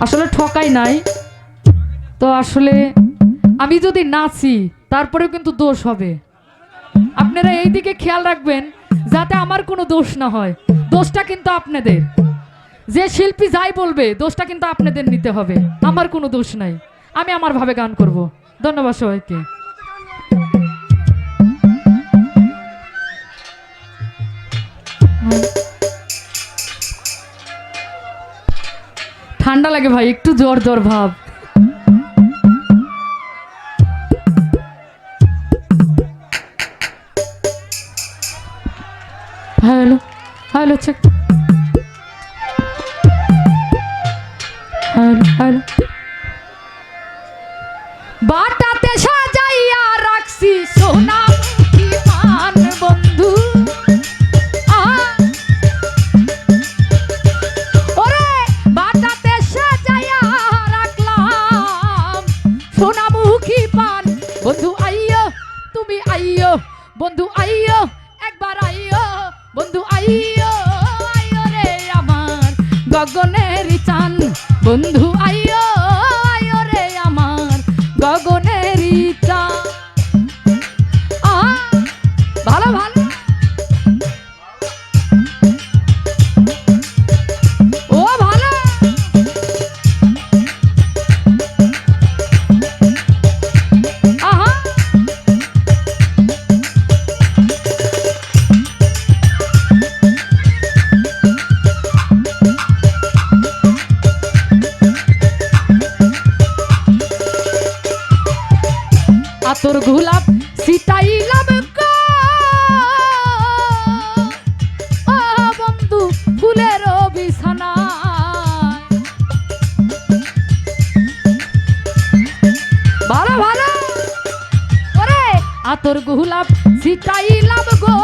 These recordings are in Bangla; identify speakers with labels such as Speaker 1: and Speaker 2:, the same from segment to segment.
Speaker 1: আসলে ঠকাই নাই। তো আসলে আমি যদি নাচি, তারপরেও কিন্তু দোষ হবে। আপনারা এই দিকে খেয়াল রাখবেন, যাতে আমার কোনো দোষ না হয়। দোষটা কিন্তু আপনাদের। যে শিল্পী যাই বলবে, দোষটা কিন্তু আপনাদের নিতে হবে। আমার কোনো দোষ নাই। আমি আমার ভাবে গান করব। ধন্যবাদ সবাইকে। ঠান্ডা লাগে ভাই একটু জ্বর জ্বর ভাব। Hello hello check hello hello. বাটাতে গগনের চান। বন্ধু আতর গোলাপ সিটাইলাম বন্ধু ফুলের বিছানায় ভালো ভালো। ওরে আতর গোলাপ সিটাইলাম গো।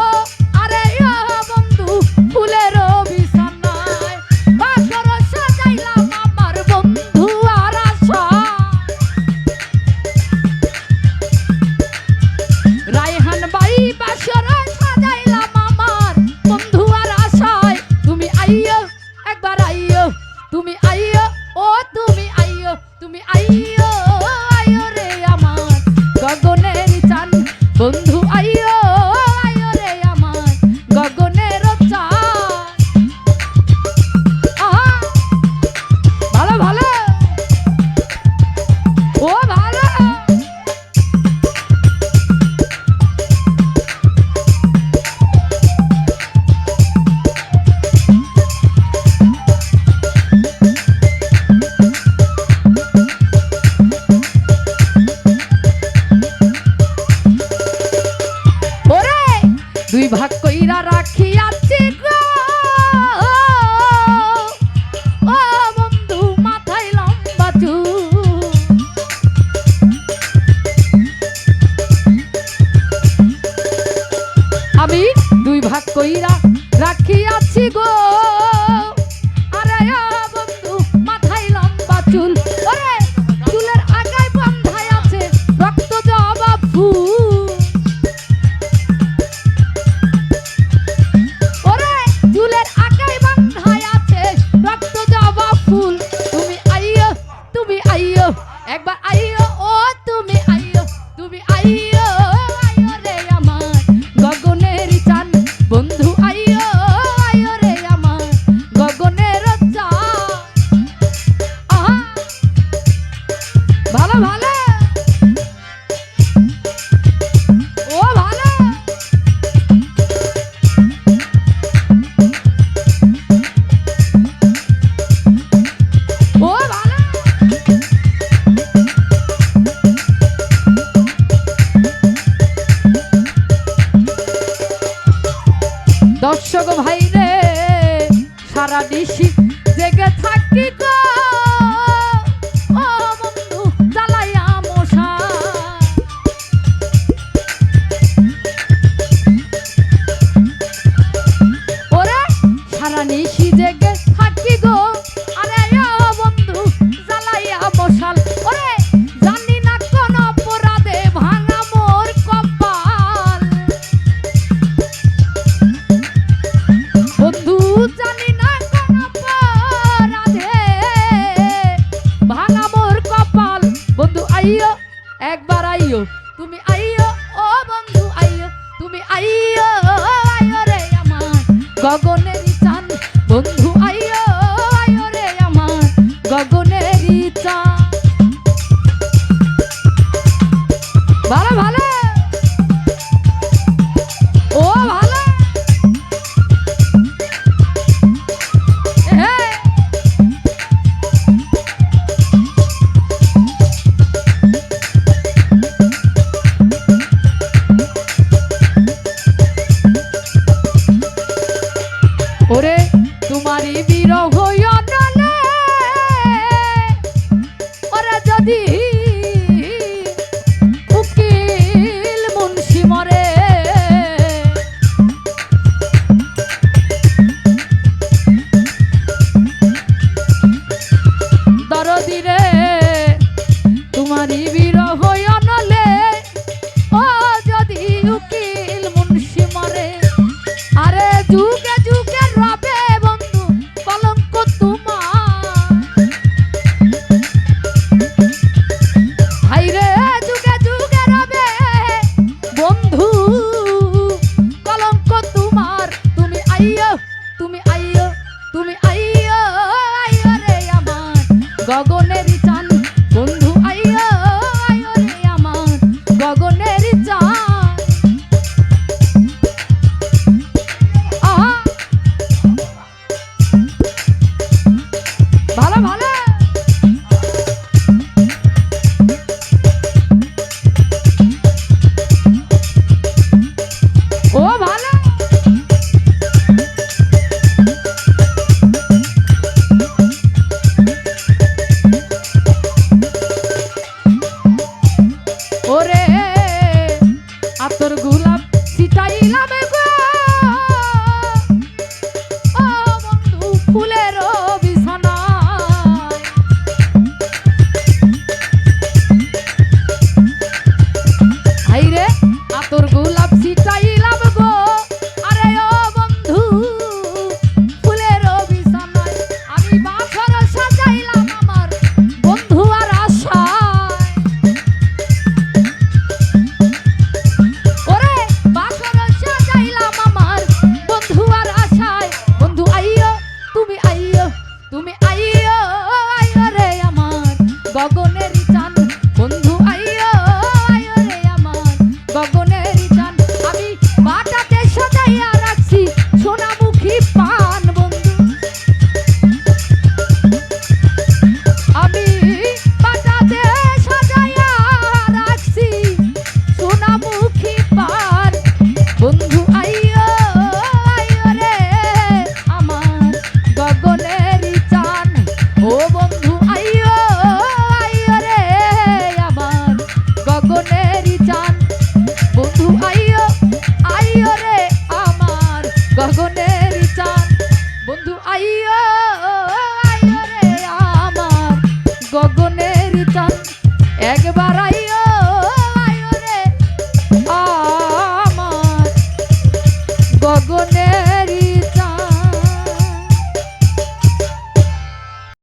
Speaker 1: ভালো ভালো। দর্শক ভাই রে সারা দিশি জেগে থাকি গগনেরই চান বন্ধু তোমারই বিরহ আতর গোলাপ সিটাইলা